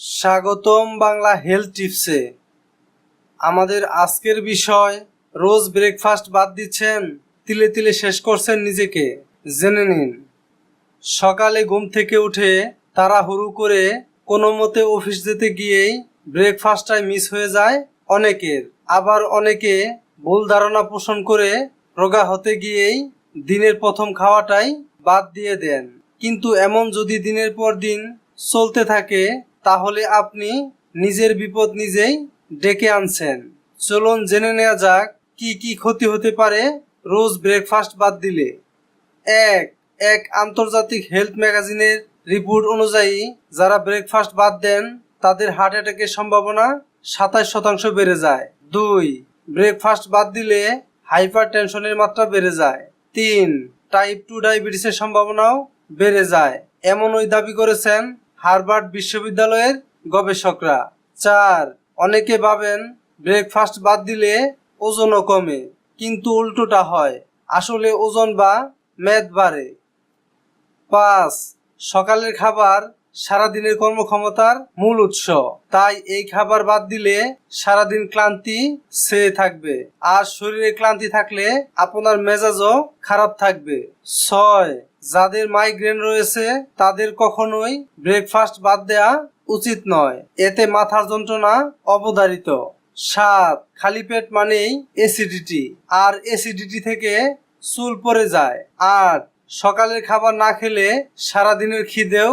স্বাগতম বাংলা হেলথ টিপসে আমাদের আজকের বিষয়, রোজ ব্রেকফাস্ট বাদ দিচ্ছেন, তিলে তিলে শেষ করছেন নিজেকে, জেনে নিন। সকালে ঘুম থেকে উঠে তারা তাড়াহুড়ো করে কোনো মতে অফিস যেতে গিয়েই ব্রেকফাস্টটাই মিস হয়ে যায় অনেকের। আবার অনেকে ভুল ধারণা পোষণ করে রোগা হতে গিয়েই দিনের প্রথম খাওয়াটাই বাদ দিয়ে দেন। কিন্তু এমন যদি দিনের পর দিন চলতে থাকে তাহলে আপনি নিজের বিপদ নিজেই ডেকে আনছেন। চলুন জেনে নেওয়া যাক, কি কি ক্ষতি হতে পারে রোজ ব্রেকফাস্ট বাদ দিলে। এক এক আন্তর্জাতিক হেলথ ম্যাগাজিনের রিপোর্ট অনুযায়ী যারা ব্রেকফাস্ট বাদ দেন, তাদের হার্ট অ্যাটাকের সম্ভাবনা সাতাশ শতাংশ বেড়ে যায়। দুই, ব্রেকফাস্ট বাদ দিলে হাইপার টেনশনের মাত্রা বেড়ে যায়। তিন, টাইপ টু ডায়াবেটিসের সম্ভাবনাও বেড়ে যায়। এমন ওই দাবি করেছেন হার্ভার্ড বিশ্ববিদ্যালয়ের গবেষকরা। চার, অনেকে ভাবেন ব্রেকফাস্ট বাদ দিলে ওজনও কমে, কিন্তু উল্টোটা হয়, আসলে ওজন বা মেদ বাড়ে। পাঁচ, সকালের খাবার সারাদিনের কর্মক্ষমতার মূল উৎস। তাই এই খাবার বাদ দিলে সারাদিন ক্লান্তি সেয়ে থাকবে। আর শরীরে ক্লান্তি থাকলে আপনার মেজাজও খারাপ থাকবে। ছয়, যাদের মাইগ্রেন রয়েছে, তাদের কখনোই ব্রেকফাস্ট বাদ দেয়া উচিত নয়। এতে মাথার যন্ত্রণা অবধারিত। সাত, খালি পেট মানেই অ্যাসিডিটি আর অ্যাসিডিটি থেকে চুল পড়ে যায়। আর সকালের খাবার না খেলে সারাদিনের খিদেও